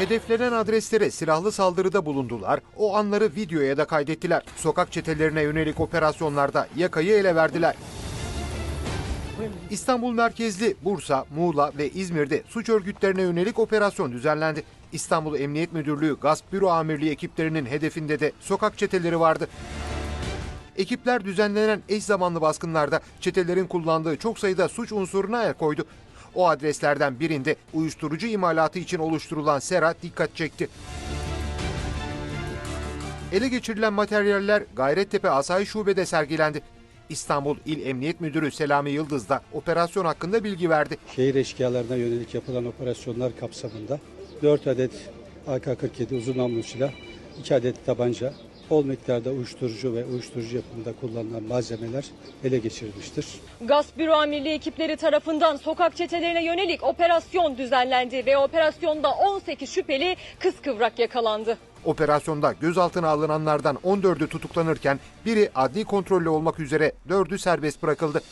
Hedeflenen adreslere silahlı saldırıda bulundular, o anları videoya da kaydettiler. Sokak çetelerine yönelik operasyonlarda yakayı ele verdiler. İstanbul merkezli Bursa, Muğla ve İzmir'de suç örgütlerine yönelik operasyon düzenlendi. İstanbul Emniyet Müdürlüğü Gasp Büro Amirliği ekiplerinin hedefinde de sokak çeteleri vardı. Ekipler düzenlenen eş zamanlı baskınlarda çetelerin kullandığı çok sayıda suç unsuruna el koydu. O adreslerden birinde uyuşturucu imalatı için oluşturulan sera dikkat çekti. Ele geçirilen materyaller Gayrettepe Asayiş Şube'de sergilendi. İstanbul İl Emniyet Müdürü Selami Yıldız da operasyon hakkında bilgi verdi. şehir eşkıyalarına yönelik yapılan operasyonlar kapsamında 4 adet AK-47 uzun namlulu silah, 2 adet tabanca, bol miktarda uyuşturucu ve uyuşturucu yapımında kullanılan malzemeler ele geçirilmiştir. Gasp Büro Amirliği ekipleri tarafından sokak çetelerine yönelik operasyon düzenlendi ve operasyonda 18 şüpheli kıskıvrak yakalandı. Operasyonda gözaltına alınanlardan 14'ü tutuklanırken biri adli kontrollü olmak üzere 4'ü serbest bırakıldı.